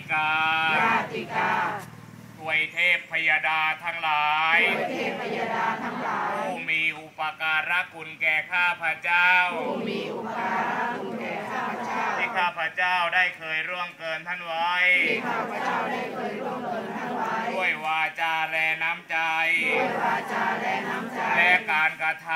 ติกาญาติกาทวยเทพพยดาทั้งหลายเทวเทพยดาทั้งหลาย ผู้มีอุปการะคุณแก่ข้าพเจ้า ผู้มีอุปการะคุณ ข้าพเจ้าได้เคยร่วงเกินท่านไว้ที่ข้าพเจ้าได้เคยร่วมเกินท่านไว้ ด้วยวาจาและน้ำใจด้วยวาจาและน้ำใจ และการกระท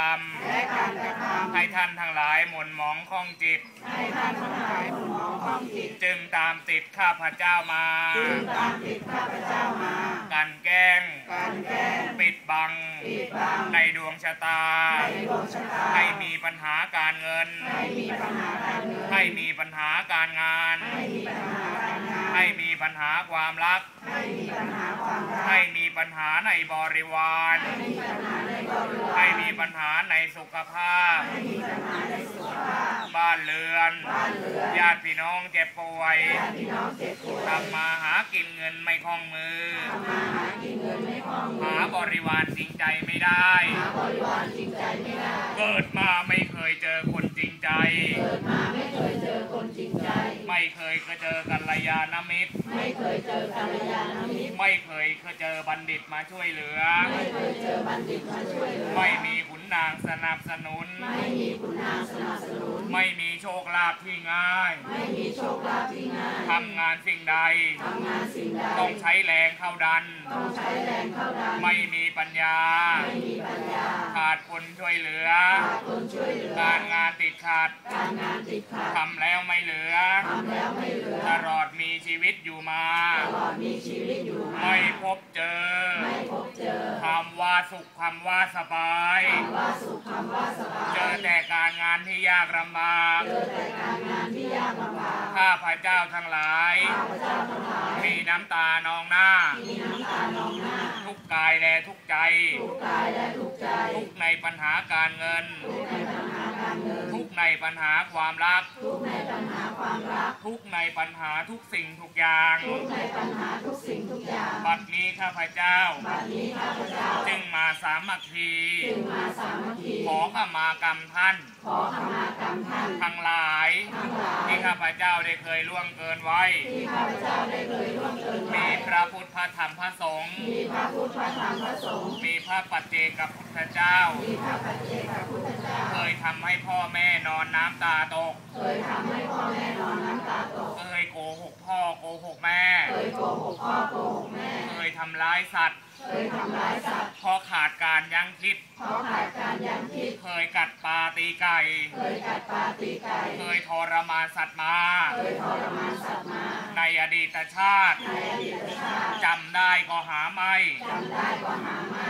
และการกระทำให้ท่านทั้งหลายหม่นหมองข้องจิตำให้ท่านทั้งหลายหมุนมองข้องจิต จึงตามติดข้าพเจ้ามา จึงตามติดข้าพเจ้ามากันแกล้งการแก้ง ปิดบังปิดบังในดวงชะตาในดวงชะตา ให้มีปัญหาการเงิน ให้มีปัญหาการเงิน ให้มีปัญหาการงานไม่มีปัญหาการ งานให้มีปัญหาความรักให้มีปัญหาความรักให้มีปัญหาในบริวารให้มีปัญหาในบริวารให้มีปัญหาในสุขภาพให้มีปัญหาในสุขภาพ บ้านเรือนบ้านเรือนญาติพี่น้องเจ็บป่วยญาติพี่น้องเจ็บป่วยทำมาหากินเงินไม่คล่องมือทำมาหากินเงินไม่คล่องมืหาอบริวารจริงใจไม่ได้หาบริวารจริงใจไม่ได้ เกิดมาไม่เคยเจอคนจริงใจเกิดมาไม่เคยเจอคนจริงใจไม่เคยเจอกัลยาณมิตร ไม่เคยเจอกัลยาณมิตร ไม่เคยเจอบัณฑิตมาช่วยเหลือ ไม่เคยเจอบัณฑิตมาช่วยเหลือ ไม่มีขุนนางสนับสนุน ไม่มีคุณนางสนับสนุน ไม่มีโชคลาภที่ง่าย ไม่มีโชคลาภที่ง่ายทำงานสิ่งใดทำงานสิ่งใด ต้องใช้แรงเข้าดัน ต้องใช้แรงเข้าดัน ไม่มีปัญญา ไม่มีปัญญา ขาดคนช่วยเหลือ ขาดคนช่วยเหลือ การงานติดขัด การงานติดขัด ทำแล้วไม่เหลือ ทำแล้วไม่เหลือ ตลอดมีชีวิตอยู่มา ตลอดมีชีวิตอยู่มา ไม่พบเจอ ไม่พบเจอคำว่าสุขคำว่าสบายคำว่าสุขคำว่าสบาย เจอแต่การงานที่ยากลำบากเจอแต่การงานที่ยากลำบาก ข้าพเจ้าทั้งหลาย ข้าพเจ้าทั้งหลาย มีน้ำตานองหน้า มีน้ำตานองหน้า ทุกกายและทุกใจ ทุกกายและทุกใจ ทุกในปัญหาการเงิน ทุกในปัญหาการเงิน ทุกในปัญหาความรัก ทุกในปัญหาความรัก ทุกในปัญหาทุกสิ่งทุกอย่าง ทุกในปัญหาทุกสิ่งทุกอย่าง บัดนี้ข้าพเจ้า บัดนี้ข้าพเจ้า จึงมาสามัคคี จึงมาสามัคคี ขอขมากรรมท่าน ขอขมากรรมท่าน ทั้งหลายทั้งหลายที่ข้าพเจ้าได้เคยล่วงเกินไว้ ที่ข้าพเจ้าได้เคยร่วมเกินไว้ มีพระพุทธพระธรรมพระสงฆ์ มีพระพุทธพระธรรมพระสงฆ์ มีพระปัจเจกพุทธเจ้า มีพระปัจเจกพุทธเจ้า เคยทำให้พ่อแม่นอนน้ำตาตก เคยทำให้พ่อแม่นอนน้ำตาตก เคยโกหกพ่อโกหกแม่ เคยโกหกพ่อโกหกแม่ เคยทำร้ายสัตว์ เคยทำร้ายสัตว์เพราะขาดการยั้งคิด เพราะขาดการยั้งคิด เคยกัดปลาตีไก่ เคยกัดปลาตีไก่ เคยทรมานสัตว์มา เคยทรมานสัตว์มา ในอดีตชาติ ในอดีตชาติจำได้ก็หาไม่ จำได้ก็หาไม่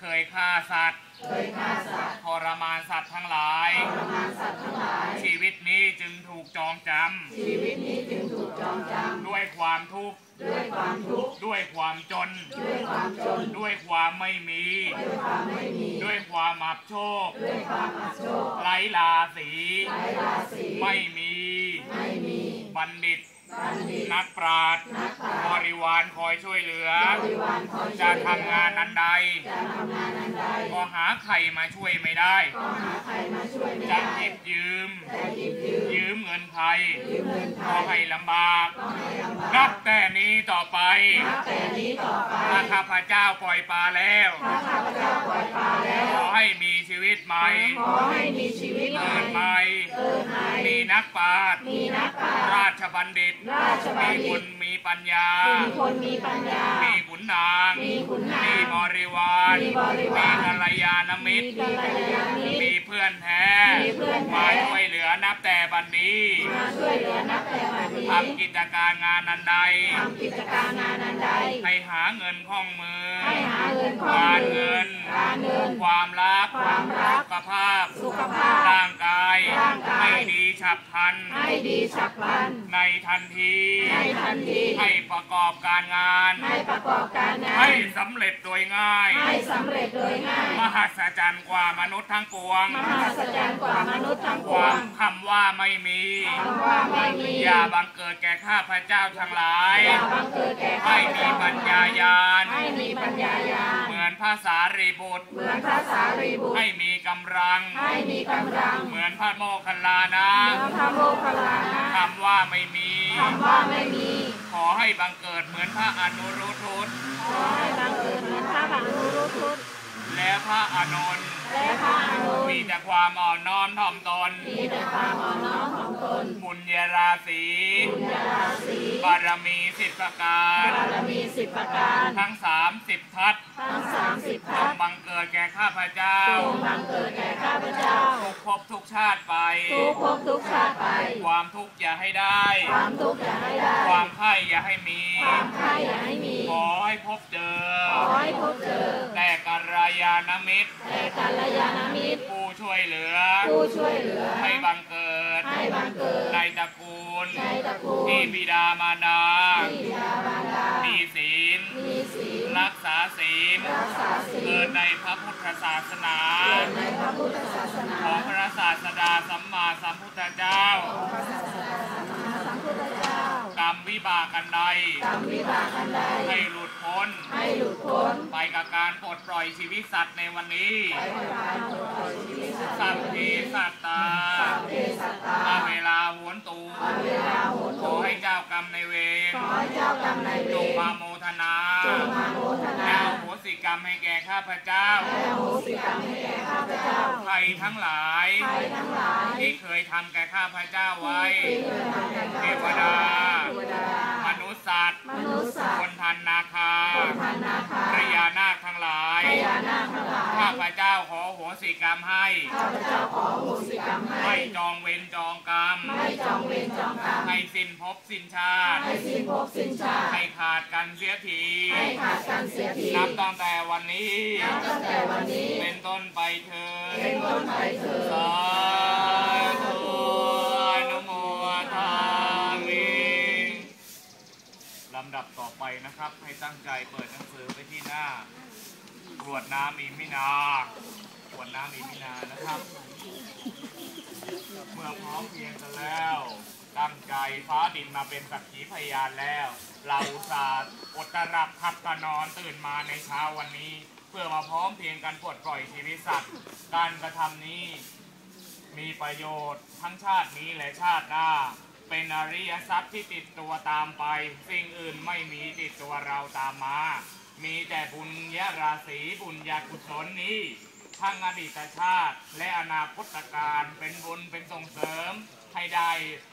เคยฆ่าสัตว์ เคยฆ่าสัตว์ทรมานสัตว์ทั้งหลาย ทรมานสัตว์ทั้งหลาย ชีวิตนี้จึงถูกจองจชีวิตนี้จึงถูกจองจำ ด้วยความทุกข์ำด้วยความทุกข์ ด้วยความจน ด้วยความจน ด้วยความไม่มี ด้วยความไม่มี ด้วยความอับโชค ด้วยความอับโชคไร้ราศีไร้ราศีไม่มี ไม่มี บัณฑิตบัณฑิต นักปราชญ์นักปราบชญ์ริวารคอยช่วยเหลือบริวารคอยช่จะวยเหลือทำงานนั้นใดจะทำงานนั้นใด ก็หาใครมาช่วยไม่ได้ก็หาใครมาช่วยไม่จะได้หยิบยืมจะหยิบยืมยืมเงินใครยืมเงินใครก็ให้ลำบากก็ให้ลำบากนับแต่นี้ต่อไปนับแต่นี้ต่อไปถ้าข้าพเจ้าปล่อยปลาแล้วถ้าข้าพเจ้าปล่อยปลาแล้วขอให้มีชีวิต ใหม่ ขอให้มีชีวิตใหม่เกิดใหม่เกิดใหม่ มีนักปราชญ์มีนักปราชญ์ราชบัณฑิต ราชบัมีณฑิคตนมี ปัญญา มีคนมีปัญญา มีขุนนาง มีขุนนาง มีบริวาร มีบริวารมีกัลยาณมิตรมีกัลยาณมิตรมีเพื่อนแท้มีเพื่อนแท้มาช่วยเหลือนับแต่บัดนี้มาช่วยเหลือนับแต่วันนี้ทำกิจการงานนันใดทำกิจการงานอันใดให้หาเงินคล่องมือให้หาเงินคล่องการมือเงินการเงิน ความรักความรักสุขภาพสุขภาพร่างกายร่างกายให้ดีฉับพลันให้ดีฉับพลันในทันทีในทันทีให้ประกอบการงาน ให้ประกอบการงาน ให้สำเร็จโดยง่าย ให้สำเร็จโดยง่าย มหัศจรรย์กว่ามนุษย์ทั้งปวง มหัศจรรย์กว่ามนุษย์ทั้งปคววางมคำว่าไม่มีคำว่าไม่มี อย่าบังเกิดแก่ข้าพเจ้าทั้งหลาย อย่าบังเกิดแก่ข้าให้พมีเจ้าปัญญายาณให้มีปัญญายาณเหมือนพระสารีบุตร เหมือนพระสารีบุตร ให้มีกำลัง ให้มีกำลังเหมื อนพระโมคคัลลานะเหมือนพระโมคคัลลานะคำว่าไม่มีคำว่าไม่มี ขอบังเกิดเหมือนพระอนุรุทธุตขอให้บังเกิดเหมือนพระบังรุรุทุตและพระอานนท์และพระอนุมีแต่ความอ่อนน้อมถ่อมตน มีแต่ความอ่อนน้อมของตน บุญญาราศีบุญญาราศีบารมีสิบประการ บารมีสิบประการ ทั้งสามสิบทัศน์ทั้งสามสิบจทังศน์บังเกิดแก่ข้าพเจ้าจงบังเกิดแก่ข้าพเจ้า ทุกภพทุกชาติไป ทุกภพทุกชาติไป ความทุกข์อย่าให้ได้ ความทุกข์อย่าให้ได้ ความไข้อย่าให้มี ความไข้อย่าให้มี ขอให้พบเจอ ขอให้พบเจอ แต่กัลยาณมิตรแต่กัลยาณมิตรผู้ช่วยเหลือผู้ช่วยเหลือให้บังเกิดให้บังเกิดในตระกูลในตระกูลที่บิดามารดาที่บิดามารดามีศีลมีศีลรักษาศีลรักษาศีเกิลดในพระพุทธศาสนาเกิดในพระพุทธศาสนาของพระศาสดาสัมมาสัมพุทธเจ้าพระศาสนาสัมมาสัมพุทธเจ้ากรรม วิบากกันใดกรรมวิบากอันใด ให้หลุดพ้น ให้หลุดพ้น ไปกับการปลดปล่อยชีวิตสัตว์ในวันนี้ ไปในการปลดปล่อยชีวิตสัตว์สัพเพสัตตาสัพเพสัตตาอาเวลาหวนตูเวลาโหนขอให้เจ้ากรรมในายเวรขอให้เจ้ากรรมนายเวจงรมาโมทนาจงมาโมทนาและอโหสิก รรมให้แก่ข้าพเจ้าและอโหสิกรรมให้แก่ข้าพเจ้าใครทั้งหลายใครทั้งหลาย ที่เคยทำแก่ข้าพเจ้าไว้ที่เคยทำแก่เทข้าพวเจ้าดาเทวดา มนุษย์สัตว์มนุษย์สัตคว์นทันนาคาคนพันนาคาพระยานาคทั้งหลาย พญานาคทั้งหลายข้าพเจ้าขอโหสิกรรมให้ข้าพเจ้าขออโหสิกรรมให้ไม่จองเวรจองกรรมไม่จองเวรจองกรรมให้สิ้นภพสิ้นชาติให้สิ้นภพสิ้นชาติให้ขาดกันเสียทีให้ขาดกันเสียทีนับตั้งแต่วันนี้นับตั้งแต่วันนี้ เป็นต้นไปเถิดเป็นต้นไปเถิดสาธุอนุโมทามิลำดับต่อไปนะครับ ให้ตั้งใจเปิดหนังสือไปที่หน้า กรวดน้ำอิมินากรวดน้ำอิมินานะครับ เมื่อพร้อมเพียงกันแล้ว ตั้งใจฟ้าดินมาเป็นสักขีพยานแล้ว เราศาสาดอดตรับขับตะนอนตื่นมาในเช้าวันนี้ เพื่อมาพร้อมเพียงกันปลดปล่อยชีวิตสัตว์ การกระทำนี้ มีประโยชน์ทั้งชาตินี้และชาติหน้าเป็นอริยทรัพย์ที่ติดตัวตามไป สิ่งอื่นไม่มีติดตัวเราตามมา มีแต่บุญญาราศีบุญญากุศลนี้ทั้งอดีตชาติและอนาคตการเป็นบุญเป็นส่งเสริม ให้ได้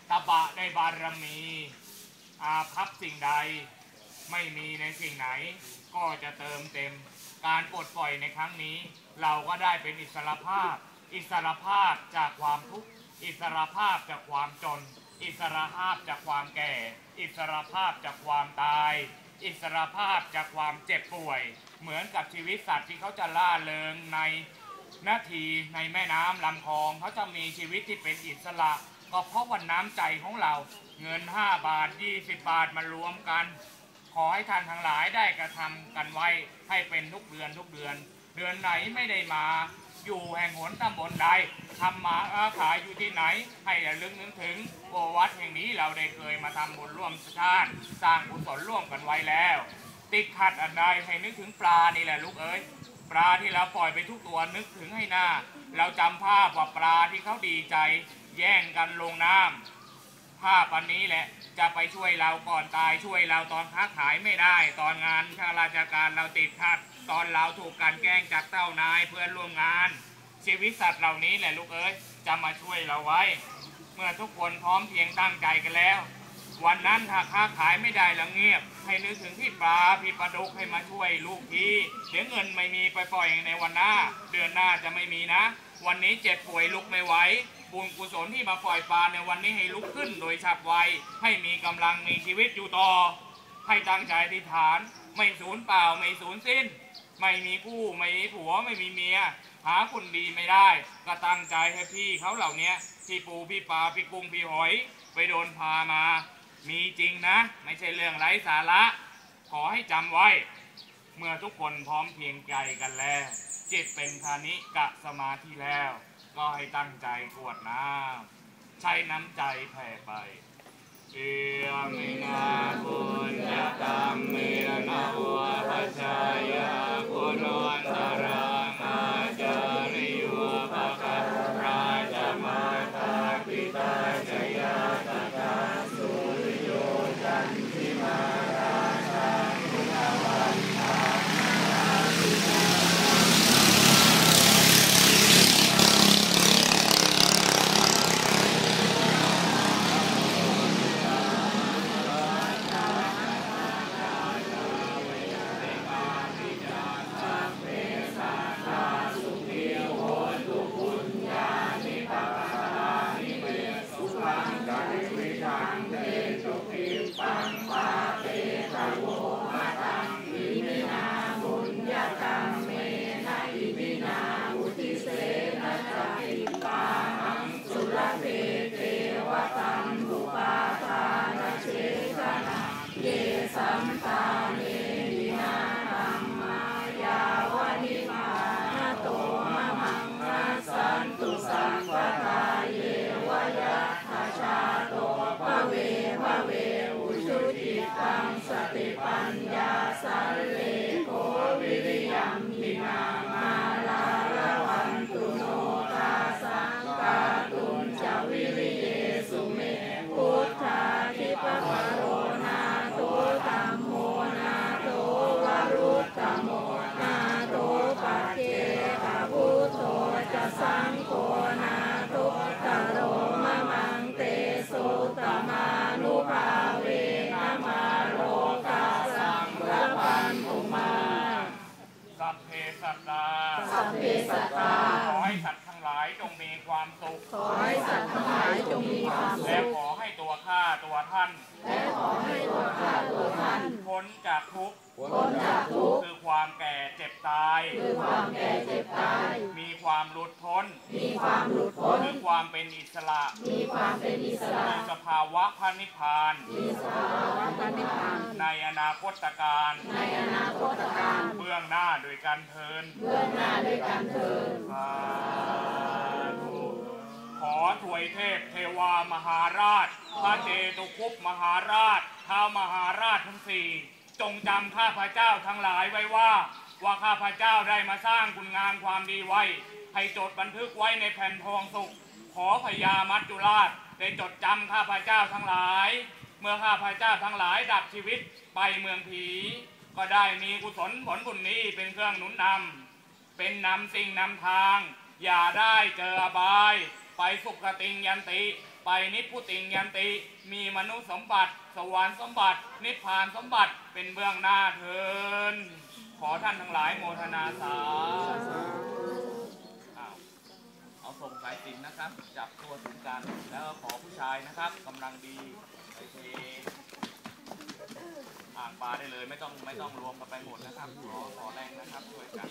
ตบะได้บารมี อาภัพสิ่งใด ไม่มีในสิ่งไหน ก็จะเติมเต็ม การปลดปล่อยในครั้งนี้ เราก็ได้เป็นอิสรภาพ อิสรภาพจากความทุกข์อิสรภาพจากความจน อิสรภาพจากความแก่ อิสรภาพจากความตาย อิสรภาพจากความเจ็บป่วย เหมือนกับชีวิตสัตว์ที่เขาจะล่าเริงในนาทีในแม่น้ำลำคลองเขาจะมีชีวิตที่เป็นอิสระ ก็เพราะวันน้ำใจของเราเงิน 5 บาท 20 บาทมารวมกัน ขอให้ท่านทั้งหลายได้กระทำกันไว้ให้เป็นทุกเดือนทุกเดือน เดือนไหนไม่ได้มา อยู่แห่งหนตำบลใดทำมาอาขายอยู่ที่ไหน ให้ระลึกนึกถึงโอวัดแห่งนี้เราได้เคยมาทำบุญร่วมชาติสร้างกุศลร่วมกันไว้แล้ว ติดขัดอันใดให้นึกถึงปลานี่แหละลูกเอ้ยปลาที่เราปล่อยไปทุกตัวนึกถึงให้หน้า เราจำภาพว่าปลาที่เขาดีใจ แย่งกันลงน้ำภาพอันนี้แหละจะไปช่วยเราก่อนตายช่วยเราตอนค้าขายไม่ได้ ตอนงานข้าราชการเราติดขัด ตอนเราถูกกลันแกล้งจากเต้านายเพื่อนร่วมงาน ชีวิตสัตว์เหล่านี้แหละลูกเอ้ยจะมาช่วยเราไว้ เมื่อทุกคนพร้อมเพียงตั้งใจกันแล้ว วันนั้นถ้าค้าขายไม่ได้แล้วเงียบ ให้นึกถึงพี่ปลาพี่ปลาดุกให้มาช่วยลูกทีเดี๋ยวเงินไม่มีไปปล่อยในวันหน้า เดือนหน้าจะไม่มีนะ วันนี้เจ็บป่วยลุกไม่ไหวบุญกุศลที่มาปล่อยปลาในวันนี้ให้ลุกขึ้นโดยฉับไวให้มีกำลังมีชีวิตอยู่ต่อ ให้ตั้งใจอธิษฐาน ไม่สูญเปล่าไม่สูญสิ้น ไม่มีคู่ไม่มีผัวไม่มีเมีย หาคนดีไม่ได้ ก็ตั้งใจให้พี่เขาเหล่านี้พี่ปูพี่ปลาพี่กุ้งพี่หอย ไปโดนพามา มีจริงนะ ไม่ใช่เรื่องไร้สาระ ขอให้จำไว้ เมื่อทุกคนพร้อมเพียงใจกันแล้ว จิตเป็นคานิกะสมาธิแล้ว ก็ให้ตั้งใจกวดน้ำใช้น้ำใจแผ่ไป มินาบุญญกรรมเมนะหัวปัจจายา ยัม เพสัตตา ความหลุดพ้น มีความหลุดพ้นคือความเป็นอิสระ มีความเป็นอิสระคือสภาวะพระนิพพานมีสภาวะปณิพาน ในอนาคตการ ในอนาคตการเบื้องหน้าโดยการเทินเบื้องหน้าด้วยกันเถิดสาธุขอถวยเทพเทวามหาราช พระเจตุคุปมหาราชท้าวมหาราชทั้งสี่ จงจำข้าพเจ้าทั้งหลายไว้ว่า ว่าข้าพเจ้าได้มาสร้างคุณงามความดีไว้ ให้จดบันทึกไว้ในแผ่นทองสุข ขอพญามัจจุราชได้จดจำข้าพเจ้าทั้งหลาย เมื่อข้าพเจ้าทั้งหลายดับชีวิตไปเมืองผี ก็ได้มีกุศลผลบุญนี้เป็นเครื่องหนุนนำเป็นนำสิ่งนำทาง อย่าได้เจออบาย ไปสุขติงยันติ ไปนิพพุติงยันติ มีมนุษย์สมบัติ สวรรค์สมบัติ นิพพานสมบัติเป็นเบื้องหน้าเทิน ขอท่านทั้งหลายโมทนาสาธุเอาส่งสายสินนะครับ จับตัวถึงกันแล้วขอผู้ชายนะครับกำลังดีไปเทอ่างปลาได้เลยไม่ต้องไม่ต้องรวมกันไปหมดนะครับ ขอขอแรงนะครับช่วยกัน